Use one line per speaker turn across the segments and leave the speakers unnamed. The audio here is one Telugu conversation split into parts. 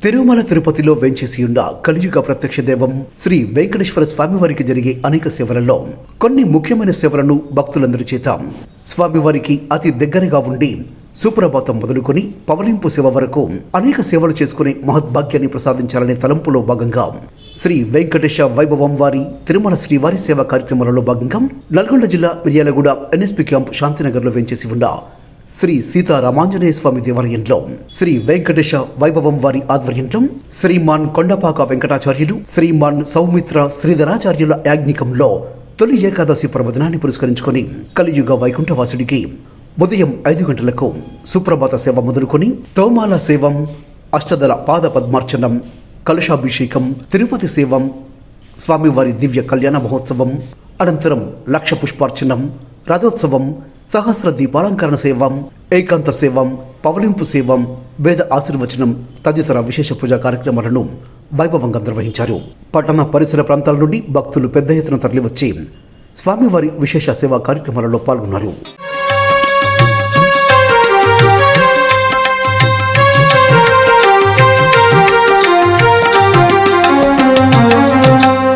తిరుమల తిరుపతిలో వెంచేసి ఉన్న కలియుగ ప్రత్యక్ష దేవం శ్రీ వెంకటేశ్వర స్వామివారికి జరిగే అనేక సేవలలో కొన్ని ముఖ్యమైన సేవలను భక్తులందరి చేత స్వామివారికి అతి దగ్గరగా ఉండి సుప్రభాతం మొదలుకొని పవలింపు సేవ వరకు అనేక సేవలు చేసుకునే మహద్భాగ్యాన్ని ప్రసాదించాలనే తలంపులో భాగంగా శ్రీ వెంకటేశ వైభవం వారి తిరుమల శ్రీవారి సేవ కార్యక్రమాలలో భాగంగా నల్గొండ జిల్లా మిర్యాలగూడ ఎన్ఎస్పి క్యాంప్ శాంతినగర్లో వెంచేసి ఉన్న శ్రీ సీతారామాంజనేయ స్వామి దేవాలయంలో శ్రీ వెంకటేశ వైభవం వారి ఆధ్వర్యంలో శ్రీమాన్ కొండపాక వెంకటాచార్యులు శ్రీమాన్ సౌమిత్ర శ్రీధరాచార్యుల యాజ్ఞికంలో తొలి ఏకాదశి పర్వదినాన్ని పురస్కరించుకొని కలియుగ వైకుంఠవాసుడికి ఉదయం ఐదు గంటలకు సుప్రభాత సేవ మొదలుకొని తోమాల సేవం అష్టదల పాద పద్మార్చనం కలశాభిషేకం తిరుపతి సేవం స్వామివారి దివ్య కళ్యాణ మహోత్సవం అనంతరం లక్ష పుష్పార్చనం రథోత్సవం సహస్ర దీపాలంకరణ సేవం ఏకాంత సేవం పవలింపు సేవం వేద ఆశీర్వచనం తదితర విశేష పూజా కార్యక్రమాలను వైభవంగా నిర్వహించారు. పట్టణ పరిసర ప్రాంతాల నుండి భక్తులు పెద్ద ఎత్తున తరలివచ్చి స్వామివారి విశేష సేవా కార్యక్రమాలలో పాల్గొన్నారు.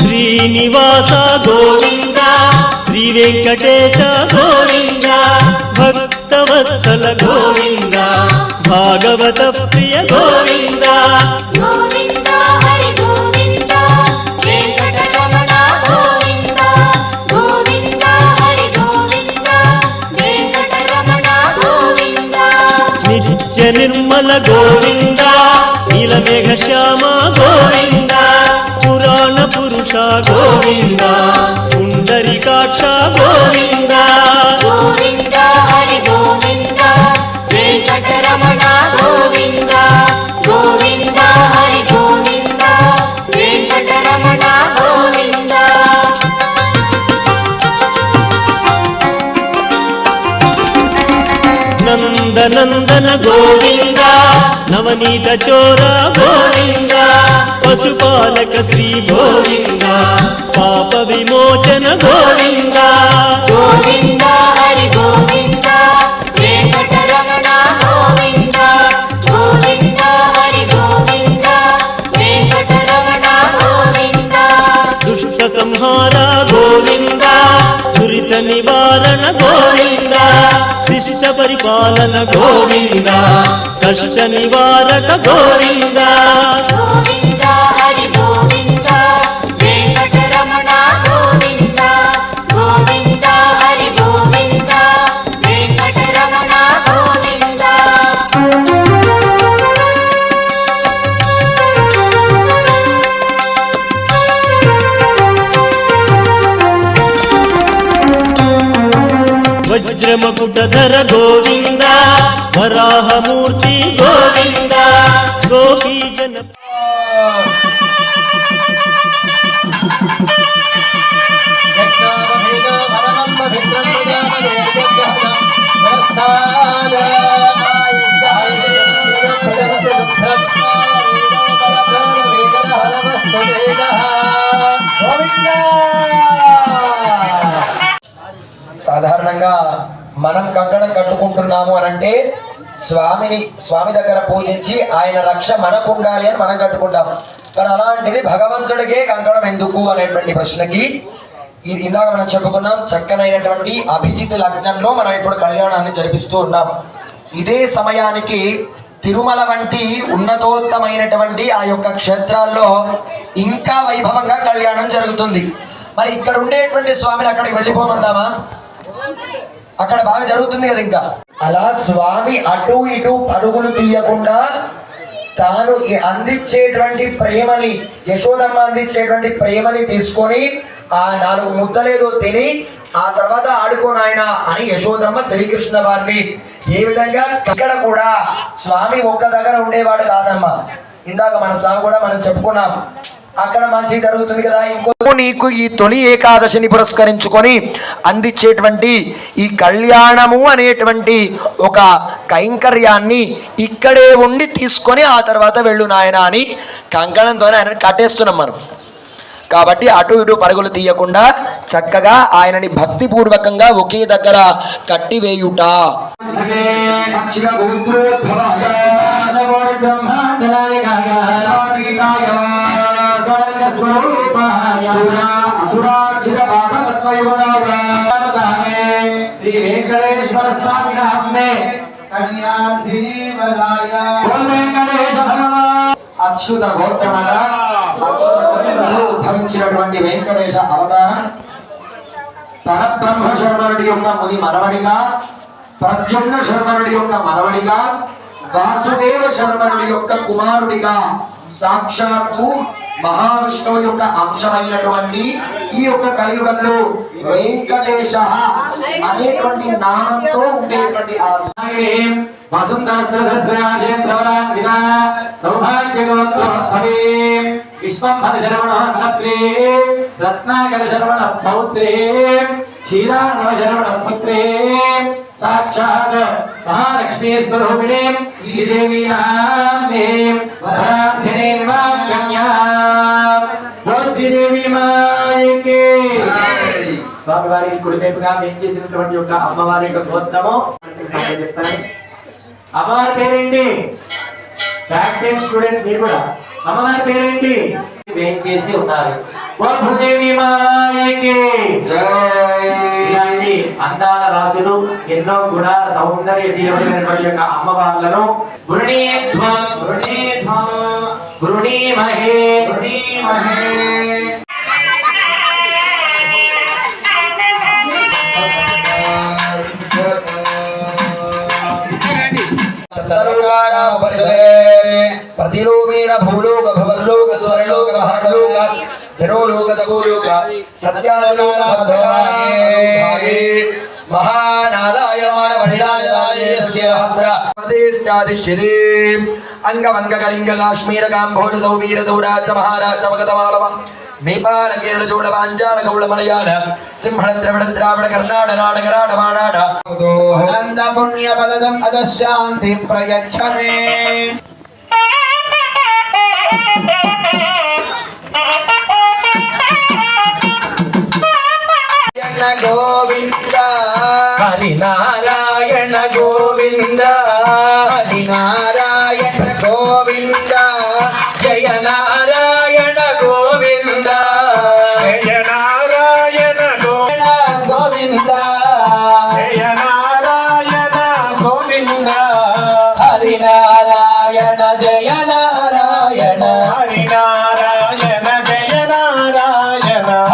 శ్రీనివాస గోవింద శ్రీ వెంకట భక్తవత్సల గోవింద భాగవత ప్రియ గోవింద. నిత్య నిర్మల గోవింద నీలమేఘ శ్యామ గోవింద. పురాణ పురుష గోవింద పుండరికాక్ష గోవింద. నవనీత చోర గోవింద. పశుపాలక శ్రీ గోవింద. పాప విమోచన గోవింద.
గోవింద హరి గోవింద. వెంకటరమణ గోవింద. గోవింద హరి గోవింద. వెంకటరమణ గోవింద.
దుష్ట సంహార గోవింద. దురిత నివారణ గోవింద. శిష్ట పరిపాలన గోవింద. కష్ట నివారక గోవింద. వజ్రమకుటధర గోవింద. వరాహమూర్తి గోవింద గోపీ జన
సాధారణంగా మనం కంకణం కట్టుకుంటున్నాము అని అంటే స్వామిని స్వామి దగ్గర పూజించి ఆయన రక్ష మనకు ఉండాలి అని మనం కట్టుకుంటాం. మరి అలాంటిది భగవంతుడికే కంకణం ఎందుకు అనేటువంటి ప్రశ్నకి ఇది ఇందాక మనం చెప్పుకున్నాం చక్కనైనటువంటి అభిజిత్ లగ్నంలో మనం ఇప్పుడు కళ్యాణాన్ని జరిపిస్తూ ఉన్నాం. ఇదే సమయానికి తిరుమల వంటి ఉన్నతోత్తమైనటువంటి ఆ యొక్క క్షేత్రాల్లో ఇంకా వైభవంగా కళ్యాణం జరుగుతుంది. మరి ఇక్కడ ఉండేటువంటి స్వామిని అక్కడికి వెళ్ళిపోమందామా అక్కడ బాగా జరుగుతుంది కదా ఇంకా. అలా స్వామి అటు ఇటు పరుగులు తీయకుండా తాను అందించేటువంటి ప్రేమని యశోదమ్మ అందించేటువంటి ప్రేమని తీసుకొని ఆ నాలుగు ముద్దలేదో తిని ఆ తర్వాత ఆడుకోనాయన అని యశోదమ్మ శ్రీకృష్ణ వారిని ఏ విధంగా ఇక్కడ కూడా స్వామి ఒక్క దగ్గర ఉండేవాడు కాదమ్మా. ఇందాక మన స్వామి కూడా మనం చెప్పుకున్నాం. అక్కడ మంచి జరుగుతుంది కదా ఇంకో నీకు ఈ తొలి ఏకాదశిని పురస్కరించుకొని అందించేటువంటి ఈ కళ్యాణము అనేటువంటి ఒక కైంకర్యాన్ని ఇక్కడే ఉండి తీసుకొని ఆ తర్వాత వెళ్ళు నాయన అని కంకణంతోనే ఆయన కట్టేస్తున్నాం మనం. కాబట్టి అటు ఇటు పరుగులు తీయకుండా చక్కగా ఆయనని భక్తిపూర్వకంగా ఒకే దగ్గర కట్టివేయుట.
అఖండకోటి స్వామి నామే కన్యాధివదాయ ఓం వెంకటేశ భగవాన్
అచ్యుత గోత్రమల అచ్యుత గోత్రంలో ఉద్భవించినటువంటి వెంకటేశ అవతారం. పరబ్రహ్మ శర్మనుడి యొక్క ముని మనవడిగా. ప్రద్యుమ్న శర్మనుడి యొక్క మనవడిగా. వాసుదేవ శర్మనుడి యొక్క కుమారుడిగా. సాక్షాత్తు మహావిష్ణువు యొక్క అంశమైనటువంటి ఈ యొక్క కలియుగంలో వెంకటేశ అనేటువంటి నామంతో ఉండేటువంటి ఆ
విశ్వంభర శరవణ నత్రే రత్నాకర శరవణ పౌత్రే క్షీరార్ణవ శరవణ పుత్రే సాక్షాత్ మహాలక్ష్మీ స్వరూపిణే శ్రీదేవి నామే వరాధ్యనే వివాహ ఓ శ్రీదేవి మాయకే స్వామివారికి కుడివైపుగా మేం చేసినటువంటి యొక్క అమ్మవారి యొక్క గోత్రము. చెప్తాను అమ్మవారి పేరేంటి? బ్యాక్ స్టూడెంట్స్ మీరు కూడా. అమ్మవారి పేరేంటి? వేం చేసి ఉన్నారు. ఓ భూదేవి మాయకి ఇలాంటి అందాల రాసులు ఎన్నో గుణాల సౌందర్యశీలమైనటువంటి యొక్క అమ్మవార్లను వృణీధ్వం వృణీధ్వం వృణీమహే వృణీమహే
ప్రతిలోమేన భూలోక భవర్లోక స్వర్లోక మహర్లోక జనోలోక తపోలోక సత్యాలోక భద్రకాళే మహానాదాయమాన మణిరాజరాజేశ్వరాధిష్ఠితే అంగమంగ కలింగ కాశ్మీర కాంభోజ సౌవీర సౌరాష్ట్ర మహారాష్ట్ర మగధమాలవ నేపాల కేరళ చోళ పాంచాల గౌడ మలయాళ సింహళ ద్రవిడ ద్రావిడ కర్ణాట నాటక రాట మానాట
పుణ్య ఫలదం అదశాంతి ప్రయచ్చమే మే గోవింద. హరినారాయణ గోవింద. హరినారాయణ గోవింద. జయ నారాయణ గోవింద. జయ నారాయణ గోవింద. జయ నారాయణ గోవింద. హరినారాయణ జయ నారాయణ. హరినారాయణ జయ నారాయణ.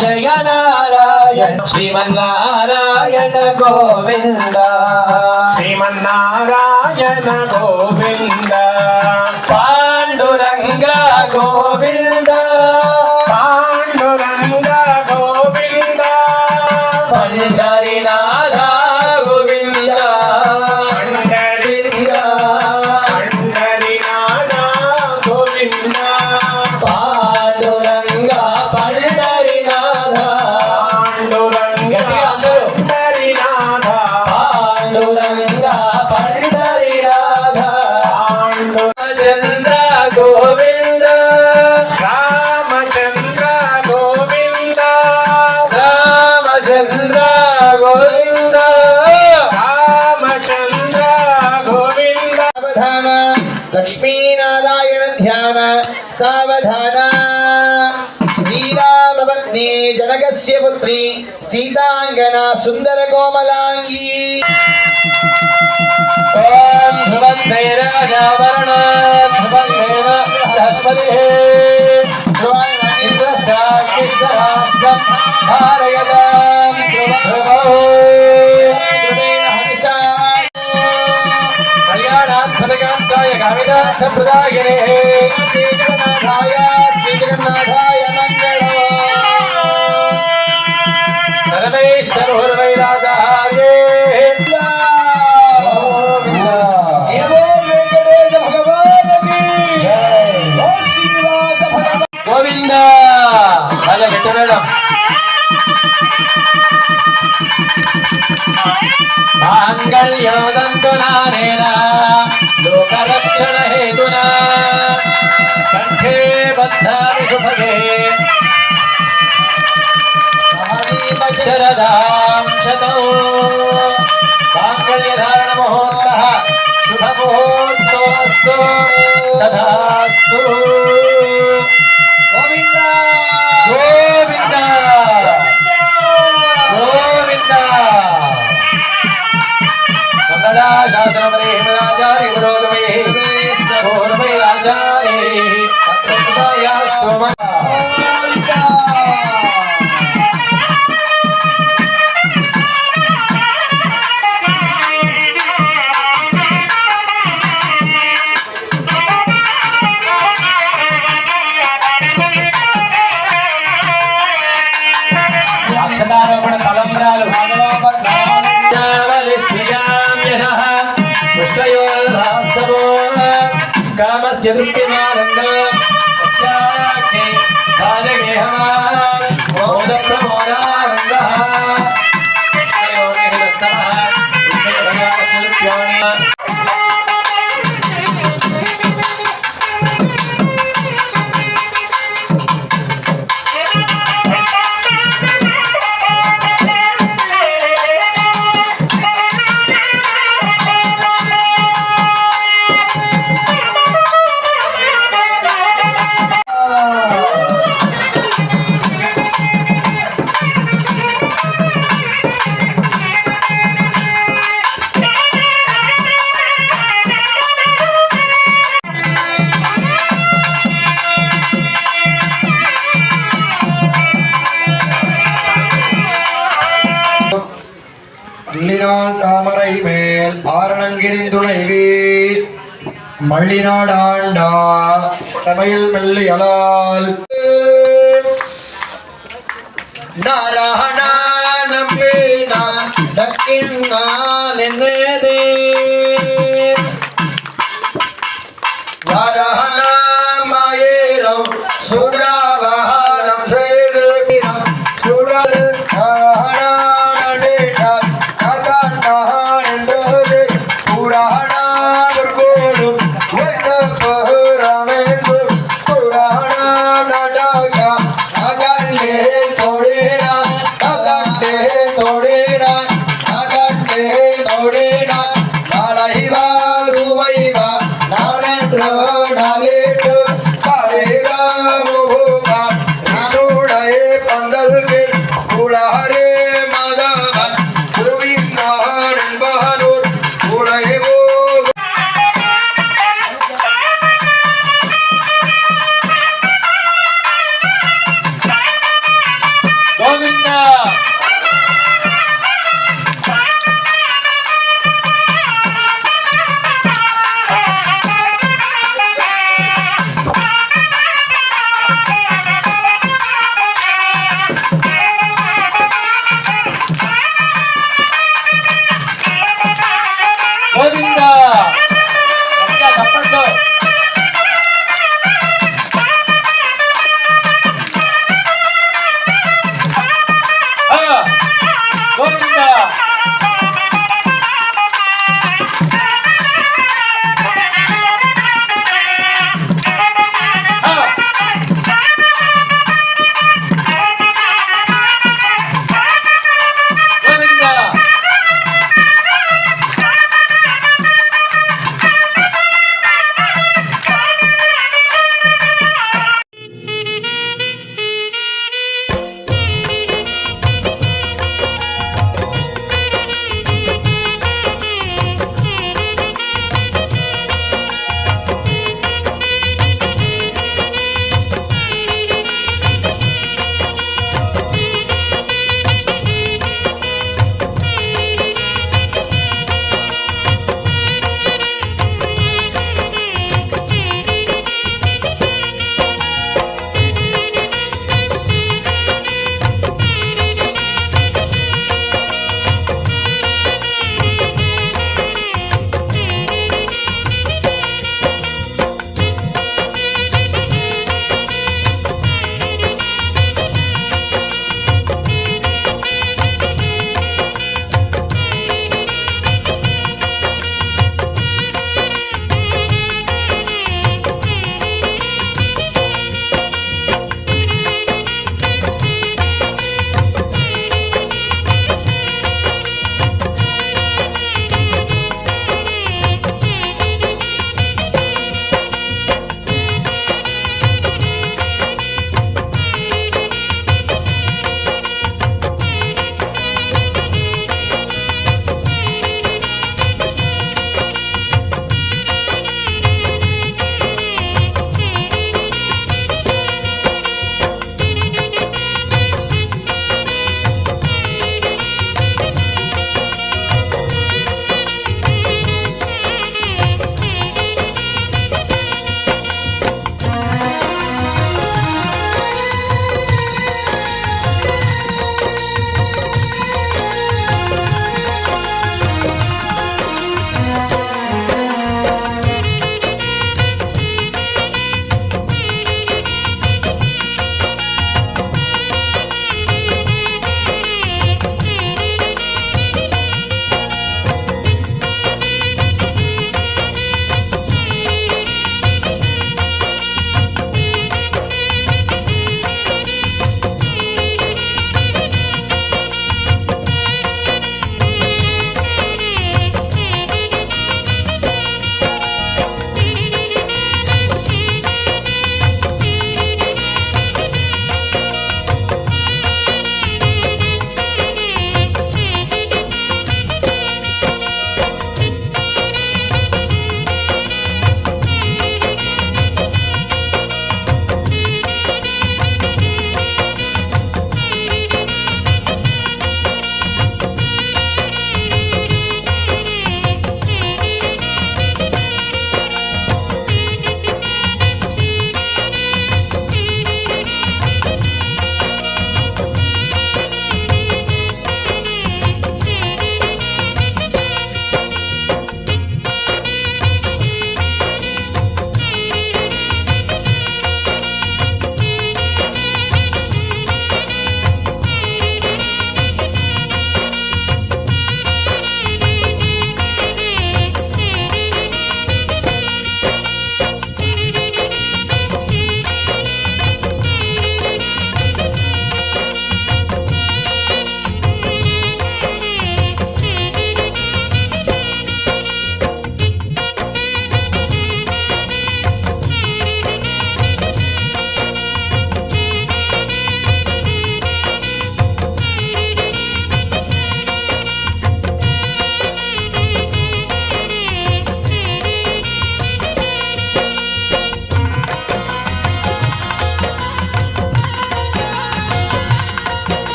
జయ నారాయణ శ్రీమన్నారాయణ గోవింద. శ్రీమన్నారాయణ గోవింద. सुंदर कोमलांगी ओम भुवन भैराजावरण भुवन भैर बृहस्पति इंद्र साक्षिस्तराष्ट्रम
भारयताम
ध्रुवो कल्याणात्मकांताय गाविदार्थप्रदायिने श्रीजगन्नाथाय श्रीजगन्नाथाय माङ्गल्योदन्तुनानेन लोकरक्षणहेतुना कण्ठे बद्धामि सुभगे शरदां शतौ माङ्गल्यधारणमुहूर्तः शुभमुहूर्तोऽस्तु तथास्तु
शासनपरे हिमदाचार्य गुरोगमेः hacia adelante. மயில் மெல்லி அலால் நாராயணா
நம்பி நான்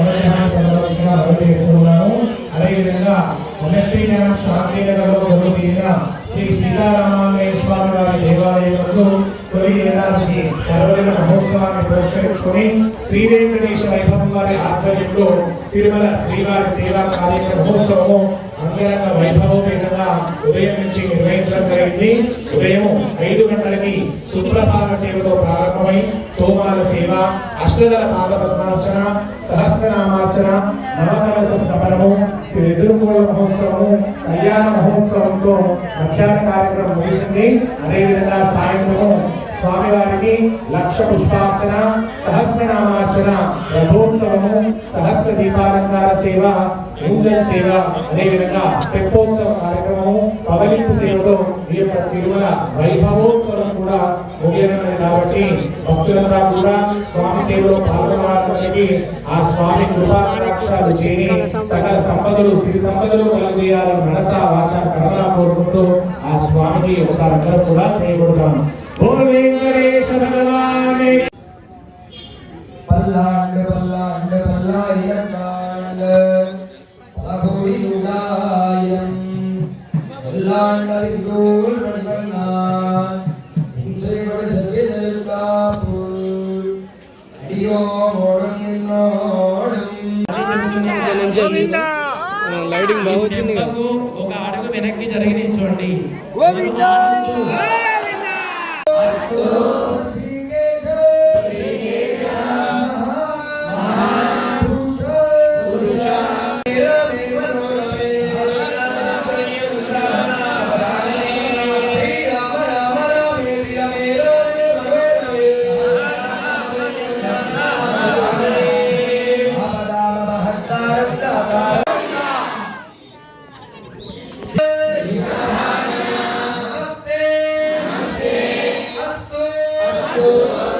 స్వామి అనుగ్రహాన్ని పొందవలసిన మనవి చేస్తున్నాము అదేవిధంగా మొదటి జ్ఞానం శాంతి నగర్లో జరుగుతున్న శ్రీ సీతారామాంజనేయ స్వామి వారి దేవాలయంలో తొలి ఏడాది పర్వదిన మహోత్సవాన్ని పురస్కరించుకొని శ్రీ వెంకటేశ్వర వైభవం వారి ఆధ్వర్యంలో తిరుమల శ్రీవారి సేవా కార్యక్రమ మహోత్సవము అంగరంగ వైభవోపేతంగా ఉదయం నుంచి నిర్వహించడం జరిగింది. ఉదయం ఐదు గంటలకి సుప్రభాత సేవతో ప్రారంభమై తోమాల సేవ అష్టదల పాద పద్మార్చన సహస్రనామార్చన నవకలశ స్థపనము ఎదుర్కోల మహోత్సవము కళ్యాణ మహోత్సవంతో మధ్యాహ్న కార్యక్రమం ముగిసింది. అదేవిధంగా సాయంత్రము స్వామివారికి లక్ష పుష్పార్చన సహస్రనామార్చన రథోత్సవము సహస్ర దీపాలంకార సేవ యూజన్ సేవ అదేవిధంగా తెప్పోత్సవ కార్యక్రమము పవలింపు సేవతో ఈ యొక్క తిరుమల వైభవోత్సవం కూడా ముగియనున్నది కాబట్టి భక్తులంతా కూడా స్వామి సేవలో పాల్గొనడానికి ఆ స్వామి కృపాక్షాలు చేరి సకల సంపదలు సిరి సంపదలు కలుగజేయాలని మనస వాచ కరసా కోరుకుంటూ ఆ స్వామికి ఒకసారి అందరం కూడా చేయబడతాం వెంకటేశ భగవానే
பல்லாண்டு பல்லாண்டு பல்லாயிரங்காண்டு பல கோடி நூறாயிரம் பல்லாண்டதில் மணிவண்ணான் இன்சைவடு செவ்விதற்காப்பு அடியோ மோடும் நின்னோடும்
లైటింగ్ బాగా వచ్చింది కదా
ఒక అడుగు వెనక్కి జరిగి నిల్చోండి
Lord. tua